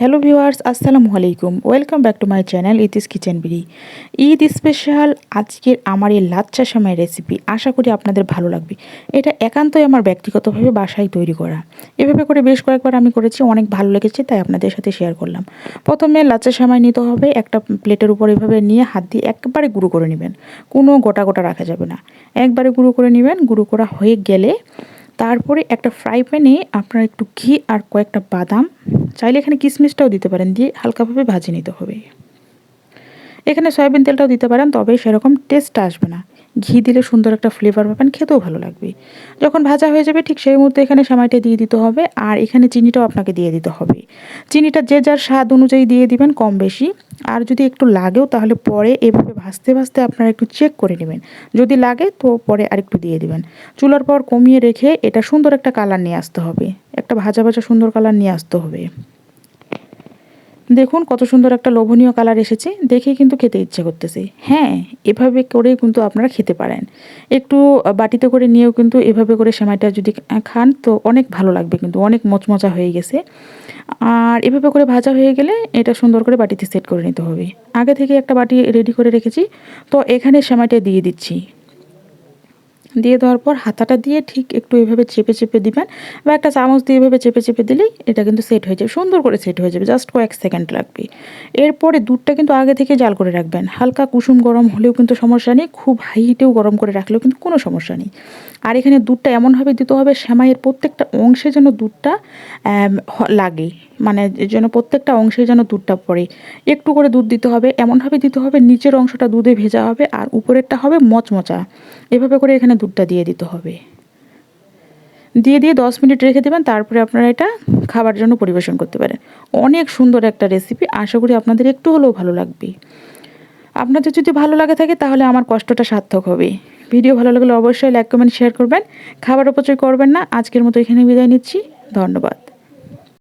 Hello viewers আসসালামু আলাইকুম welcome back to my channel it's kitchen বিড়ি ঈদ স্পেশাল আজকের আমার এই লাচ্চা সময় রেসিপি আশা করি আপনাদের ভালো লাগবে। এটা একান্তই আমার ব্যক্তিগতভাবে বাসায় তৈরি করা। এভাবে করে বেশ কয়েকবার আমি করেছি, অনেক ভালো লেগেছে, তাই আপনাদের সাথে শেয়ার করলাম। প্রথমে লাচ্চা সময় নিতে হবে, একটা প্লেটের উপর এভাবে নিয়ে হাত দিয়ে একবারে গুঁড়ো করে নেবেন। কোনো গোটা গোটা রাখা যাবে না। একবারে গুঁড়ো করে নেবেন, গুঁড়ো করা হয়ে গেলে তারপরে একটা ফ্রাই প্যানে আপনার একটু ঘি আর কয়েকটা বাদাম চাইলে এখানে কিশমিশটাও দিতে পারেন, দিয়ে হালকাভাবে ভাজি নিতে হবে। এখানে সয়াবিন তেলটাও দিতে পারেন, তবে সেরকম টেস্ট আসবে না। ঘি দিলে সুন্দর একটা ফ্লেভার পাবেন খেতেও ভালো লাগবে। যখন ভাজা হয়ে যাবে, ঠিক সেই মুহূর্তে এখানে সেমাইটা দিয়ে দিতে হবে, আর এখানে চিনিটাও আপনাকে দিয়ে দিতে হবে। চিনিটা যে যার স্বাদ অনুযায়ী দিয়ে দিবেন কম বেশি, আর যদি একটু লাগেও তাহলে পরে এভাবে ভাজতে ভাজতে আপনারা একটু চেক করে নেবেন। যদি লাগে তো পরে আরেকটু দিয়ে দিবেন। চুলার পর কমিয়ে রেখে এটা সুন্দর একটা কালার নিয়ে আসতে হবে। একটা ভাজা ভাজা সুন্দর কালার নিয়ে আসতে হবে। দেখুন কত সুন্দর একটা লোভনীয় কালার এসেছে, দেখে কিন্তু খেতে ইচ্ছে করতেছে। হ্যাঁ এভাবে করে কিন্তু আপনারা খেতে পারেন। একটু বাটিতে করে নিয়েও কিন্তু এভাবে করে সেমাইটা যদি খান তো অনেক ভালো লাগবে কিন্তু, অনেক মচমচা হয়ে গেছে। আর এভাবে করে ভাজা হয়ে গেলে এটা সুন্দর করে বাটিতে সেট করে নিতে হবে। আগে থেকে একটা বাটি রেডি করে রেখেছি, তো এখানে সেমাইটা দিয়ে দিচ্ছি। দিয়ে দেওয়ার পর হাতাটা দিয়ে ঠিক একটু এভাবে চেপে চেপে দিবেন বা একটা চামচ দিয়ে এভাবে চেপে চেপে দিলেই এটা কিন্তু সেট হয়ে যাবে, সুন্দর করে সেট হয়ে যাবে জাস্ট কয়েক সেকেন্ড লাগবে। এরপরে দুধটা কিন্তু আগে থেকে জাল করে রাখবেন, হালকা কুসুম গরম হলেও কিন্তু সমস্যা নেই, খুব হাই হিটেও গরম করে রাখলেও কিন্তু কোনো সমস্যা নেই। আর এখানে দুধটা এমনভাবে দিতে হবে সেমাইয়ের প্রত্যেকটা অংশে যেন দুধটা লাগে মানে জন্য প্রত্যেকটা অংশে যেন দুধটা পড়ে। একটু করে দুধ দিতে হবে এমনভাবে দিতে হবে নিচের অংশটা দুধে ভেজা হবে আর উপরেরটা হবে মচমচা। এভাবে করে এখানে দুধটা দিয়ে দিতে হবে। দিয়ে দিয়ে দশ মিনিট রেখে দেবেন, তারপরে আপনারা এটা খাবার জন্য পরিবেশন করতে পারেন। অনেক সুন্দর একটা রেসিপি আশা করি আপনাদের একটু হলেও ভালো লাগবে। আপনাদের যদি ভালো লাগে থাকে, তাহলে আমার কষ্টটা সার্থক হবে। ভিডিও ভালো লাগলে অবশ্যই লাইক কমেন্ট শেয়ার করবেন। খাবার অপচয় করবেন না। আজকের মতো এখানে বিদায় নিচ্ছি। ধন্যবাদ।